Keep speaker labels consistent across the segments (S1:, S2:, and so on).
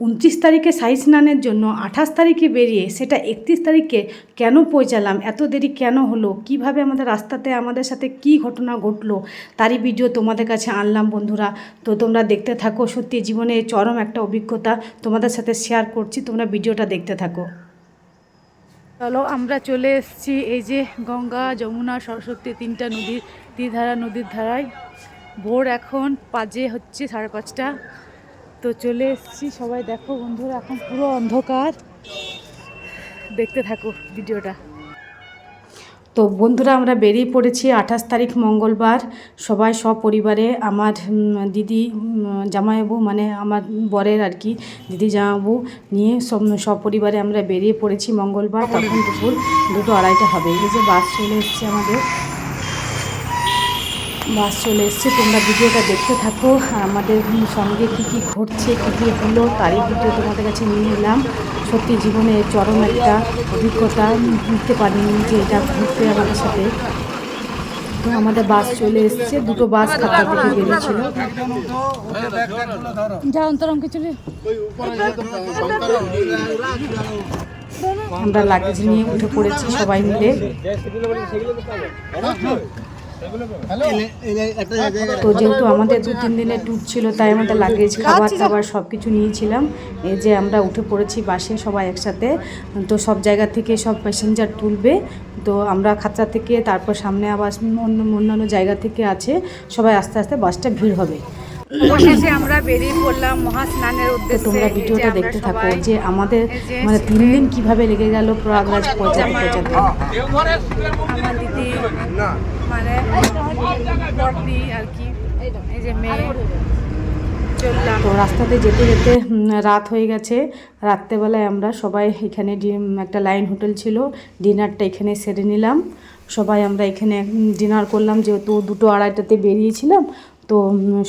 S1: উনত্রিশ তারিখে সাই স্নানের জন্য আঠাশ তারিখে বেরিয়ে সেটা একত্রিশ তারিখে কেন পৌঁছালাম? এত দেরি কেন হলো? কীভাবে আমাদের রাস্তাতে আমাদের সাথে কি ঘটনা ঘটলো? তারই ভিডিও তোমাদের কাছে আনলাম বন্ধুরা। তো তোমরা দেখতে থাকো। সত্যি জীবনে চরম একটা অভিজ্ঞতা তোমাদের সাথে শেয়ার করছি। তোমরা ভিডিওটা দেখতে থাকো। চলো, আমরা চলে এসেছি এই যে গঙ্গা, যমুনা, সরস্বতী তিনটা নদীর তীরধারা নদীর ধারায়। ভোর এখন বাজে হচ্ছে সাড়ে পাঁচটা। তো চলে এসেছি। সবাই দেখো বন্ধুরা, এখন পুরো অন্ধকার। দেখতে থাকো ভিডিওটা। তো বন্ধুরা, আমরা বেরিয়ে পড়েছি আঠাশ তারিখ মঙ্গলবার। সবাই সপরিবারে, আমার দিদি জামাইবাবু মানে আমার বরের আর কি, দিদি জামাইবাবু নিয়ে সব, সপরিবারে আমরা বেরিয়ে পড়েছি মঙ্গলবার। তখন দুপুর দুটো আড়াইটা হবে। এই যে বাস চলে এসছে আমাদের। বাস চলে এসছে তোমরা ভিডিওটা দেখতে থাকো। আর আমাদের সঙ্গে কী কী ঘটছে কী কী হলো তারই ভিডিও তোমাদের কাছে নিয়ে এলাম। সত্যি জীবনে চরম একটা অভিজ্ঞতা বুঝতে পারিনি যে এটা ঘুরতে আমাদের সাথে। তো আমাদের বাস চলে এসছে দুটো বাস খাতা থেকে বেরিয়েছিল। যা অন্তরম কিছু আমরা লাগেজ নিয়ে উঠে পড়েছি সবাই মিলে। তো যেহেতু আমাদের দু তিন দিনের ট্যুর ছিল তাই আমাদের লাগেজ খাবার দাবার সব কিছু নিয়েছিলাম। এই যে আমরা উঠে পড়েছি বাসে সবাই একসাথে তো সব জায়গা থেকে সব প্যাসেঞ্জার তুলবে। তো আমরা খাঁচা থেকে তারপর সামনে আবার অন্য অন্যান্য জায়গা থেকে আছে সবাই আস্তে আস্তে বাসটা ভিড় হবে।
S2: অবশেষে আমরা বেরিয়ে পড়লাম মহাস্নানের উদ্দেশ্যে।
S1: তোমরা ভিডিওটা দেখতে থাকো যে আমাদের মানে তিন দিন কীভাবে লেগে গেল প্রয়াগরাজ পৌঁছাতে পৌঁছাতে
S2: আমার দিদি মানে আর কি, এই যে মেয়ে।
S1: তো রাস্তাতে যেতে যেতে রাত হয়ে গেছে। রাত্রেবেলায় আমরা সবাই এখানে একটা লাইন হোটেল ছিল, ডিনারটা এখানে সেরে নিলাম। সবাই আমরা এখানে ডিনার করলাম, যেহেতু দুটো আড়াইটাতে বেরিয়েছিলাম, তো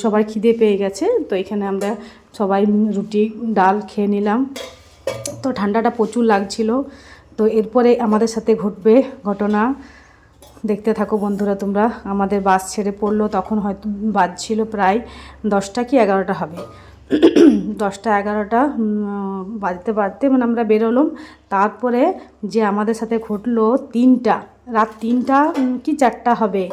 S1: সবার খিদে পেয়ে গেছে। তো এখানে আমরা সবাই রুটি, ডাল খেয়ে নিলাম। তো ঠান্ডাটা প্রচুর লাগছিল। তো এরপরে আমাদের সাথে ঘটবে ঘটনা। দেখতে থাকো বন্ধুরা তোমরা। আমাদের বাস ছেড়ে পড়ল, তখন হয়তো বাজছিল প্রায় দশটা কি এগারোটা হবে। দশটা এগারোটা বাজতে বাজতে মানে আমরা বেরোলাম। তারপরে যে আমাদের সাথে ঘটলো তিনটা, রাত তিনটা কি চারটা হবে?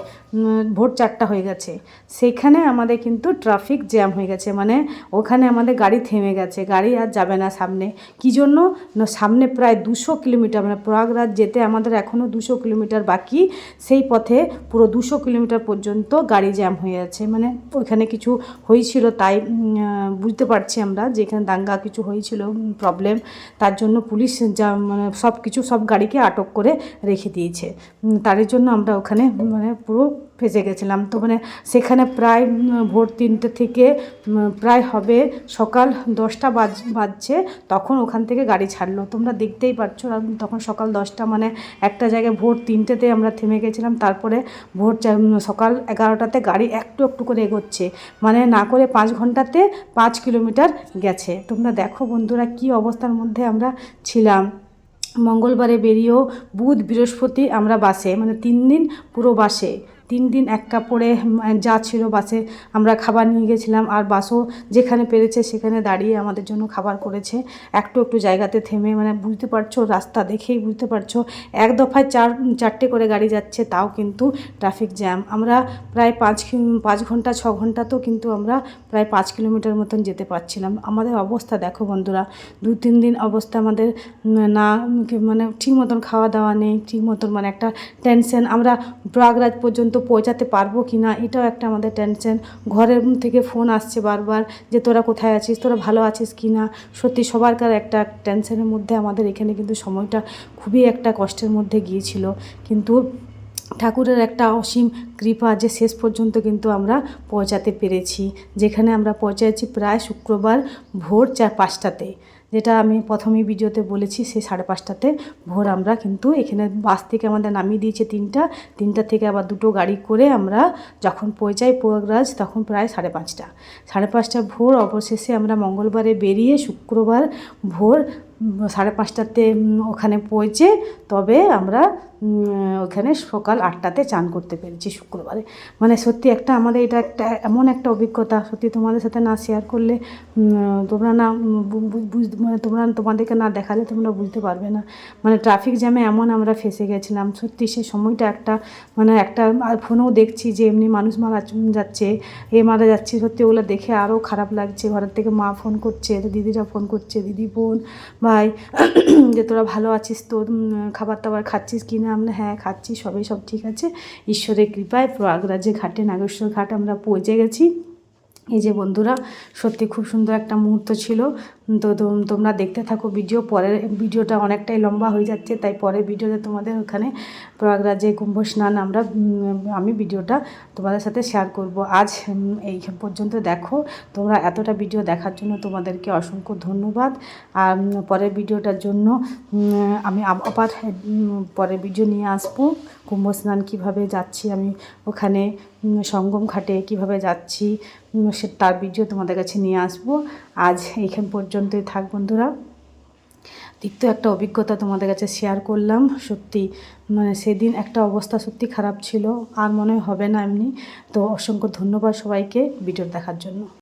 S1: ভোর চারটা হয়ে গেছে। সেখানে আমাদের কিন্তু ট্রাফিক জ্যাম হয়ে গেছে। মানে ওখানে আমাদের গাড়ি থেমে গেছে। গাড়ি আর যাবে না সামনে। কি জন্য? না, সামনে প্রায় দুশো কিলোমিটার। মানে প্রয়াগরাজ যেতে আমাদের এখনও দুশো কিলোমিটার বাকি। সেই পথে পুরো দুশো কিলোমিটার পর্যন্ত গাড়ি জ্যাম হয়ে আছে। মানে ওইখানে কিছু হয়েছিল তাই বুঝতে পারছি আমরা যে এখানে দাঙ্গা কিছু হয়েছিল প্রবলেম তার জন্য পুলিশ যা মানে সব কিছু সব গাড়িকে আটক করে রেখে দিয়েছে। তার জন্য আমরা ওখানে মানে পুরো ফেসে গেছিলাম। তো মানে সেখানে প্রায় ভোর তিনটে থেকে প্রায় হবে, সকাল দশটা বাজ, বাজছে, তখন ওখান থেকে গাড়ি ছাড়লো। তোমরা দেখতেই আর তখন সকাল দশটা মানে একটা জায়গায় ভোর তিনটেতে আমরা থেমে গেছিলাম, তারপরে ভোর সকাল এগারোটাতে গাড়ি একটু একটু করে এগোচ্ছে। মানে না করে পাঁচ ঘন্টাতে পাঁচ কিলোমিটার গেছে। তোমরা দেখো বন্ধুরা কি অবস্থার মধ্যে আমরা ছিলাম। মঙ্গলবারে বেরিয়েও বুধ বৃহস্পতি আমরা বাসে মানে তিন দিন পুরো বাসে। তিন দিন এক কাপড়ে যা ছিল বাসে আমরা খাবার নিয়ে গেছিলাম আর বাসও যেখানে পেরেছে সেখানে দাঁড়িয়ে আমাদের জন্য খাবার করেছে। একটু একটু জায়গাতে থেমে মানে বুঝতে পারছ, রাস্তা দেখেই বুঝতে পারছ, এক দফায় চার, চারটে করে গাড়ি যাচ্ছে, তাও কিন্তু ট্রাফিক জ্যাম। আমরা প্রায় পাঁচ পাঁচ ঘণ্টা, ছ ঘণ্টা তো কিন্তু আমরা প্রায় পাঁচ কিলোমিটার মতন যেতে পারছিলাম। আমাদের অবস্থা দেখো বন্ধুরা, দু তিন দিন অবস্থা আমাদের না মানে ঠিক মতন খাওয়া দাওয়া নেই, ঠিক মতন মানে একটা টেনশন আমরা প্রয়াগরাজ পর্যন্ত পৌঁছাতে পারব কি না, এটাও একটা আমাদের টেনশন ঘরের থেকে ফোন আসছে বারবার যে তোরা কোথায় আছিস, তোরা ভালো আছিস কি না? সত্যি সবারকার একটা টেনশনের মধ্যে আমাদের এখানে কিন্তু সময়টা খুবই একটা কষ্টের মধ্যে গিয়েছিল। কিন্তু ঠাকুরের একটা অসীম কৃপা যে শেষ পর্যন্ত কিন্তু আমরা পৌঁছাতে পেরেছি। যেখানে আমরা পৌঁছেছি প্রায় শুক্রবার ভোর চার পাঁচটাতে। যেটা আমি প্রথমে ভিডিওতে বলেছি সেই সাড়ে পাঁচটাতে ভোর আমরা কিন্তু এখানে বাস থেকে আমাদের নামিয়ে দিয়েছে তিনটা। তিনটা থেকে আবার দুটো গাড়ি করে আমরা যখন পৌঁছাই প্রয়াগরাজ, তখন প্রায় সাড়ে পাঁচটা। সাড়ে পাঁচটা ভোর, অবশেষে আমরা মঙ্গলবারে বেরিয়ে শুক্রবার ভোর সাড়ে পাঁচটাতে ওখানে পৌঁছে তবে আমরা ওখানে সকাল আটটাতে চান করতে পেরেছি শুক্রবারে। মানে সত্যি একটা আমাদের এটা একটা এমন একটা অভিজ্ঞতা সত্যি তোমাদের সাথে না শেয়ার করলে তোমরা না মানে তোমরা তোমাদেরকে না দেখালে তোমরা বুঝতে পারবে না। মানে ট্রাফিক জ্যামে এমন আমরা ফেসে গেছিলাম সত্যি সে সময়টা একটা মানে একটা আর ফোনেও দেখছি যে এমনি মানুষ মারা যাচ্ছে এ মারা যাচ্ছে সত্যি ওগুলো দেখে আরও খারাপ লাগছে। ঘরের থেকে মা ফোন করছে দিদিরা ফোন করছে দিদি বোন ভাই যে তোরা ভালো আছিস তো উম, খাবার দাবার খাচ্ছিস কি না আমরা হ্যাঁ খাচ্ছি, সবই সব ঠিক আছে। ঈশ্বরের কৃপায় প্রয়াগরাজে ঘাটে, নাগেশ্বর ঘাট আমরা পৌঁছে গেছি। এই যে বন্ধুরা, সত্যি খুব সুন্দর একটা মুহূর্ত ছিল। তো তোমরা দেখতে থাকো ভিডিও, পরের ভিডিওটা অনেকটাই লম্বা হয়ে যাচ্ছে, তাই পরের ভিডিওতে তোমাদের ওখানে প্রয়াগরাজে কুম্ভ স্নান আমরা আমি ভিডিওটা তোমাদের সাথে শেয়ার করব। আজ এই পর্যন্ত দেখো, তোমরা এতটা ভিডিও দেখার জন্য তোমাদেরকে অসংখ্য ধন্যবাদ। আর পরের ভিডিওটার জন্য আমি আব- আবার পরের ভিডিও নিয়ে আসব। কুম্ভ স্নান কীভাবে যাচ্ছি আমি ওখানে সঙ্গম ঘাটে কীভাবে যাচ্ছি সে তার ভিডিও তোমাদের কাছে নিয়ে আসব। আজ এইখান পর্যন্তই থাক বন্ধুরা। তিক্ত একটা অভিজ্ঞতা তোমাদের কাছে শেয়ার করলাম। সত্যি মানে সেদিন একটা অবস্থা সত্যি খারাপ ছিল, আর মনে হবে না এমনি। তো অসংখ্য ধন্যবাদ সবাইকে ভিডিও দেখার জন্য।